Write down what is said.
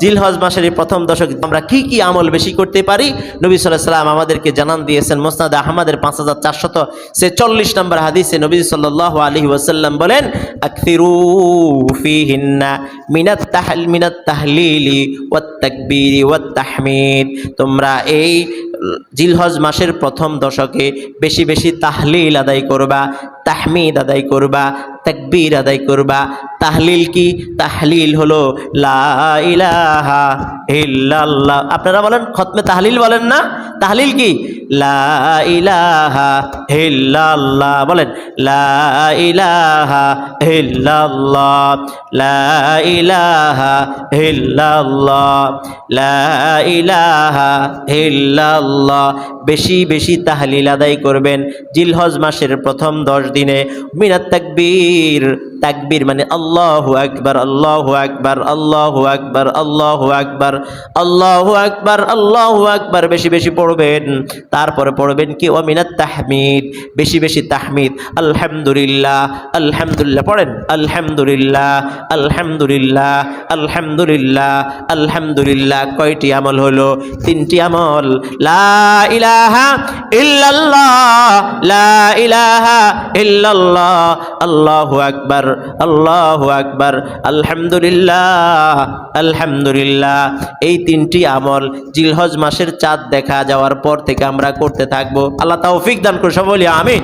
জিলহজ মাসের প্রথম দশক আমরা কি কি আমল বেশি করতে পারি? নবী সাল্লাহ সাল্লাম আমাদেরকে জানান দিয়েছেন, মোসনাদ আহমদের পাঁচ হাজার চারশত সে চল্লিশ নম্বর হাদিসে নবী সাল্লাহ আলী ওয়াসাল্লাম বলেন তাহলিলি তোমরা এই জিলহজ মাসের প্রথম দশকে বেশি বেশি তাহলিল আদায় করবা, তাহমিদ আদায় করবা তাকবীর আদায় করবা। তাহলিল কি? তাহলিল হলো লা ইলাহা ইল্লাল্লাহ। আপনারা বলেন, খতমে তাহলিল বলেন না? তাহলিল কি? লা ইলাহা ইল্লাল্লাহ। বলেন, লা ইলাহা ইল্লাল্লাহ। লা ইলাহা ইল্লাল্লাহ। লা ইলাহা ইল্লাল্লাহ। বেশি বেশি তাহলিল আদায় করবেন। জিলহজ মাসের প্রথম দশ দিনে। মিনাত তাকবীর। তাকবীর মানে আল্লাহু আকবার আল্লাহু আকবার আল্লাহু আকবার আল্লাহু আকবার আল্লাহু আকবার আল্লাহু আকবার বেশি বেশি পড়বেন। তারপরে পড়বেন কি? ও মিনাত তাহমিদ, বেশি বেশি তাহমিদ। আলহামদুলিল্লাহ আলহামদুলিল্লাহ, পড়েন? আলহামদুলিল্লাহ আলহামদুলিল্লাহ আলহামদুলিল্লাহ আলহামদুলিল্লাহ। কয়টি আমল হলো? তিনটি আমল। লা ইলাহা ইল্লাল্লাহ। লা ইলাহা ইল্লাল্লাহ আলহামদুলিল্লাহ এই তিনটি আমল জিলহজ মাসের চাঁদ দেখা যাওয়ার পর থেকে আমরা করতে থাকব। আল্লাহ তৌফিক দান করে সব বলি আমিন।